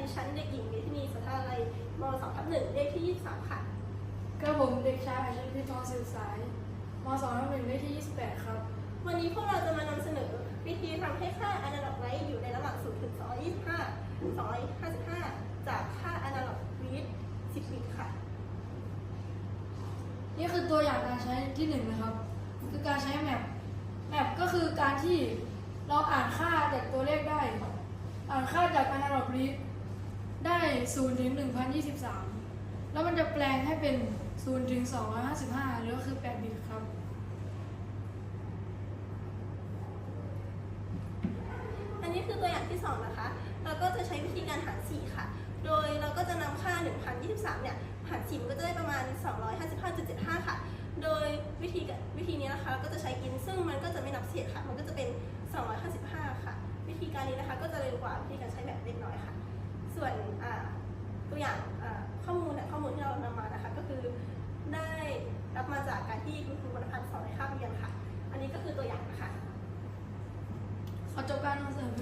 ดีค่ะดิฉันเด็กหญิงเวทินีสุธาลัยม2ทับ1เลขที่ 23 ค่ะก็ผมเด็กชายอาชพิทองสื่อสายม2ทับ1เลขที่ 28 ครับ วันนี้พวกเราจะมานำเสนอวิธีทำให้ค่า analog light อยู่ในระหว่าง0ถึง225 255 จากค่า analog read 10บิตค่ะ นี่คือตัวอย่างการใช้ที่หนึ่งนะครับ คือการใช้แมปแมปก็คือการที่เราอ่านค่าจากตัวเลขได้ อ่านค่าจาก analog read ได้0ถึง1023 แล้วมันจะแปลงให้เป็น0ถึง255 หรือก็คือ 8 บิตครับ อันนี้คือตัวอย่างที่ 2 นะคะ เราก็จะใช้วิธีการหาร4ค่ะ โดยเราก็จะนำค่า 1023 เนี่ย หาร4มันก็จะได้ประมาณ 255.75 ค่ะ โดยวิธีวิธีนี้นะคะเราก็จะใช้อินซึ่งมันก็จะไม่นับเศษค่ะ มันก็จะเป็น 255 ค่ะ วิธีการนี้นะคะก็จะเร็วกว่าวิธีการใช้แบบเล็กน้อยค่ะ วนตัวอย่างข้อมูลข้อมูลที่เรานำมานะคะก็คือได้รับมาจากการที่คุณครูวรพันธ์สอนในคาบเรียนค่ะ อันนี้ก็คือตัวอย่างนะคะขอจบการนำเสนอ